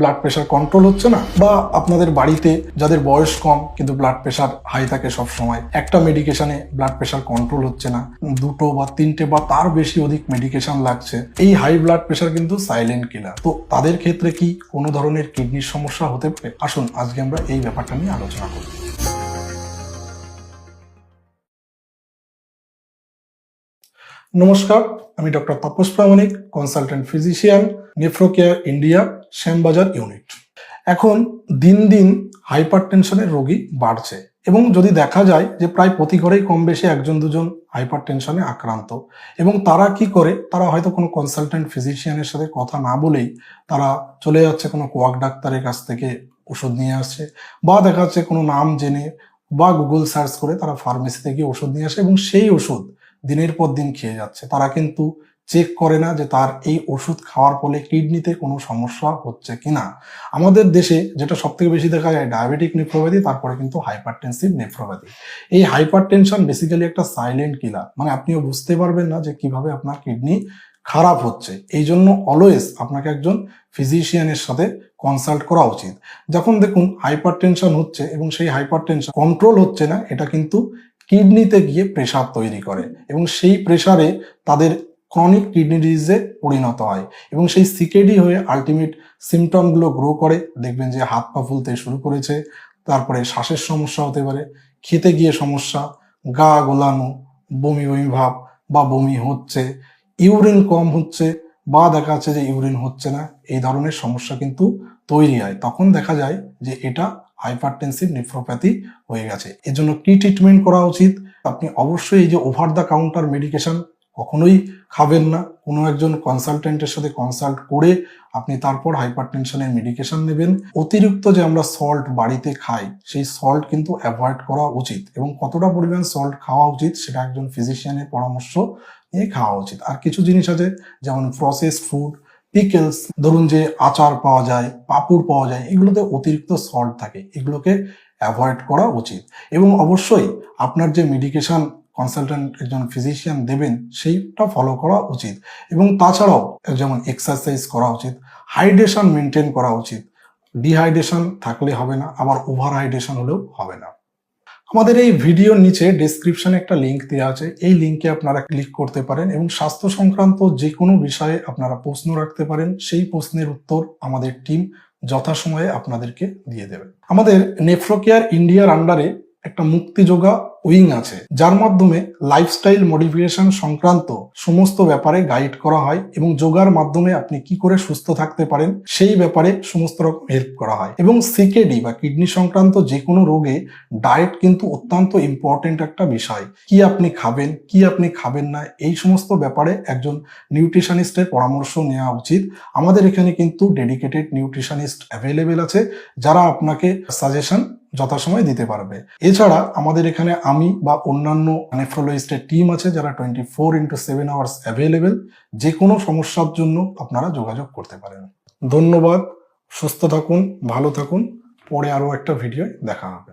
Blood pressure control হচ্ছে না, বা আপনাদের বাড়িতে যাদের বয়স কম কিন্তু ব্লাড প্রেশার হাই থাকে সব সময় একটা মেডিকেশনে ব্লাড প্রেশার কন্ট্রোল হচ্ছে না, দুটো বা তিনটে বা তার বেশি অধিক মেডিকেশন লাগছে, এই হাই ব্লাড প্রেশার কিন্তু সাইলেন্ট কিলার তো তাদের ক্ষেত্রে কি কোনো ধরনের কিডনির সমস্যা হতে পারে? আসুন, আজকে আমরা এই ব্যাপারটা নিয়ে আলোচনা করব নমস্কার, আমি doctor Tapas Pramanik consultant physician Nephrocare India Shyambazar unit এখন দিন দিন হাইপার টেনশনের রোগী বাড়ছে এবং যদি দেখা যায় যে প্রায় প্রতি ঘরেই কম বেশি একজন দুজন হাইপার টেনশনে আক্রান্ত এবং তারা কি করে? তারা হয়তো কোনো কনসালটেন্ট ফিজিশিয়ানের সাথে কথা না বলেই তারা চলে যাচ্ছে কোনো কোয়াক ডাক্তারের কাছ থেকে ওষুধ নিয়ে আসছে বা দেখা যাচ্ছে কোনো নাম জেনে বা গুগল সার্চ করে তারা ফার্মেসি থেকে ওষুধ নিয়ে আসে এবং সেই ওষুধ দিনের পর দিন খেয়ে যাচ্ছে। তারা কিন্তু চেক করে না যে তার এই ওষুধ খাওয়ার ফলে কিডনিতে কোনো সমস্যা হচ্ছে কিনা। আমাদের দেশে যেটা সব থেকে বেশি দেখা যায় ডায়াবেটিক নেফ্রোপ্যাথি তারপরে কিন্তু হাইপারটেনসিভ নেফ্রোপ্যাথি এই হাইপার টেনশন বেসিক্যালি একটা সাইলেন্ট কিলার মানে আপনিও বুঝতে পারবেন না যে কীভাবে আপনার কিডনি খারাপ হচ্ছে। এই জন্য অলওয়েজ আপনাকে একজন ফিজিশিয়ানের সাথে কনসাল্ট করা উচিত। যখন দেখুন হাইপার টেনশন হচ্ছে এবং সেই হাইপার টেনশন কন্ট্রোল হচ্ছে না, এটা কিন্তু কিডনিতে গিয়ে প্রেশার তৈরি করে এবং সেই প্রেশারে তাদের ক্রনিক কিডনি ডিজিজে পরিণত হয় এবং সেই সিকেডি হয়ে আলটিমেট সিমটমগুলো গ্রো করে। দেখবেন যে হাত পা ফুলতে শুরু করেছে, তারপরে শ্বাসের সমস্যা হতে পারে, খেতে গিয়ে সমস্যা, গা গোলানো, বমি বমি ভাব বা বমি হচ্ছে, ইউরিন কম হচ্ছে বা দেখা যাচ্ছে যে ইউরিন হচ্ছে না, এই ধরনের সমস্যা কিন্তু তৈরি হয়। তখন দেখা যায় যে এটা হাইপারটেনসিভ নেফ্রোপ্যাথি হয়ে গেছে। এজন্য কি ট্রিটমেন্ট করা উচিত? আপনি অবশ্যই এই যে ওভার দ্য কাউন্টার মেডিকেশন কখনোই খাবেন না। কোনো একজন কনসালটেন্টের সাথে কনসাল্ট করে আপনি তারপর হাইপার টেনশনের মেডিকেশন নেবেন। অতিরিক্ত যে আমরা সল্ট বাড়িতে খাই, সেই সল্ট কিন্তু অ্যাভয়েড করা উচিত এবং কতটা পরিমাণ সল্ট খাওয়া উচিত সেটা একজন ফিজিশিয়ানের পরামর্শ নিয়ে খাওয়া উচিত। আর কিছু জিনিস আছে, যেমন প্রসেসড ফুড পিকেলস ধরুন যে আচার পাওয়া যায়, পাঁপড় পাওয়া যায়, এগুলোতে অতিরিক্ত সল্ট থাকে। এগুলোকে অ্যাভয়েড করা উচিত। এবং অবশ্যই আপনার যে মেডিকেশন কনসালটেন্ট একজন ফিজিশিয়ান দেবেন, সেইটা ফলো করা উচিত। এবং তাছাড়াও যেমন এক্সারসাইজ করা উচিত হাইড্রেশন মেনটেন করা উচিত। ডিহাইড্রেশন থাকলে হবে না, আবার ওভার হাইড্রেশন হলেও হবে না। আমাদের এই ভিডিওর নিচে ডিসক্রিপশনে একটা লিঙ্ক দেওয়া আছে। এই লিংকে আপনারা ক্লিক করতে পারেন এবং স্বাস্থ্য সংক্রান্ত যে কোনো বিষয়ে আপনারা প্রশ্ন রাখতে পারেন, সেই প্রশ্নের উত্তর আমাদের টিম যথাসময়ে আপনাদেরকে দিয়ে দেবে। আমাদের নেফ্রোকেয়ার ইন্ডিয়ার আন্ডারে একটা মুক্তিযোগা উইং আছে, যার মাধ্যমে লাইফস্টাইল মডিফিকেশন সংক্রান্ত সমস্ত ব্যাপারে গাইড করা হয় এবং যোগার মাধ্যমে আপনি কি করে সুস্থ থাকতে পারেন, সেই ব্যাপারে সমস্ত রকম হেল্প করা হয়। এবং সিকেডি বা কিডনি সংক্রান্ত যে কোনো রোগে ডায়েট কিন্তু অত্যন্ত ইম্পর্টেন্ট একটা বিষয়। কি আপনি খাবেন, কি আপনি খাবেন না, এই সমস্ত ব্যাপারে একজন নিউট্রিশনিস্টের পরামর্শ নেওয়া উচিত। আমাদের এখানে কিন্তু ডেডিকেটেড নিউট্রিশনিস্ট অ্যাভেলেবেল আছে, যারা আপনাকে সাজেশন যথাসময় দিতে পারবে। এছাড়া আমাদের এখানে আমি বা অন্যান্য নেফ্রোলজিস্টের টিম আছে যারা twenty four into seven hours available যে কোনো সমস্যার জন্য আপনারা যোগাযোগ করতে পারেন। ধন্যবাদ, সুস্থ থাকুন, ভালো থাকুন, পরে আরও একটা ভিডিও দেখা হবে।